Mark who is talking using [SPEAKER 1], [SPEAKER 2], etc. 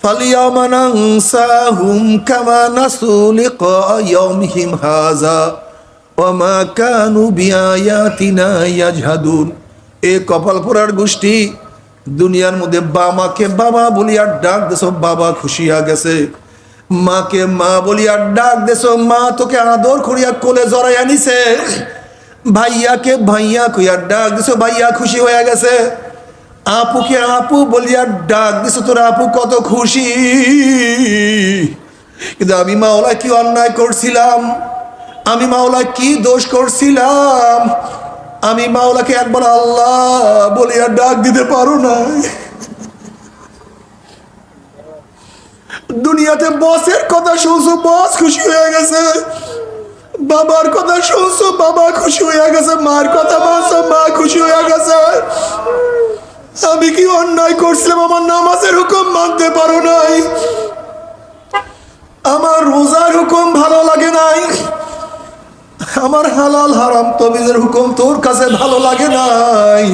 [SPEAKER 1] فاليوم ننساهم كما نسوا لقاء يومهم هذا وما كانوا بآياتنا يجحدون এ কপাল পোড়ার গোষ্ঠী দুনিয়ার মধ্যে বাবাকে বাবা বলিয়া ডাক দেছ বাবা খুশিয়া গেছে মাকে মা বলিয়া ডাক দেছ মা তোকে আদর করিয়া কোলে জড়াইয়া নিছে ভাইয়াকে ভাইয়া কইয়া ডাক দিছ ভাইয়া খুশি হয়ে গেছে আপুকে আপু বলিয়া ডাক দিছ তোর আপু কত খুশি। কিন্তু আমি মাওলা কি অন্যায় করছিলাম? আমি মাওলা কি দোষ করছিলাম? আমি মাওলাকে একবার আল্লাহ বলিয়া ডাক দিতে পারো না দুনিয়াতে বসের কথা শুনছো, বস খুশি হয়ে গেছে। বাবার কথা শুনছো, বাবা খুশি হয়ে গেছে, মার কথা মা আমি কি অন্যায় করছিলাম? আমার নামাজের হুকুম মানতে পারো নাই। আমার রোজার হুকুম ভালো লাগে নাই। আমার হালাল হারাম তবিজের হুকুম তোর কাছে ভালো লাগে নাই।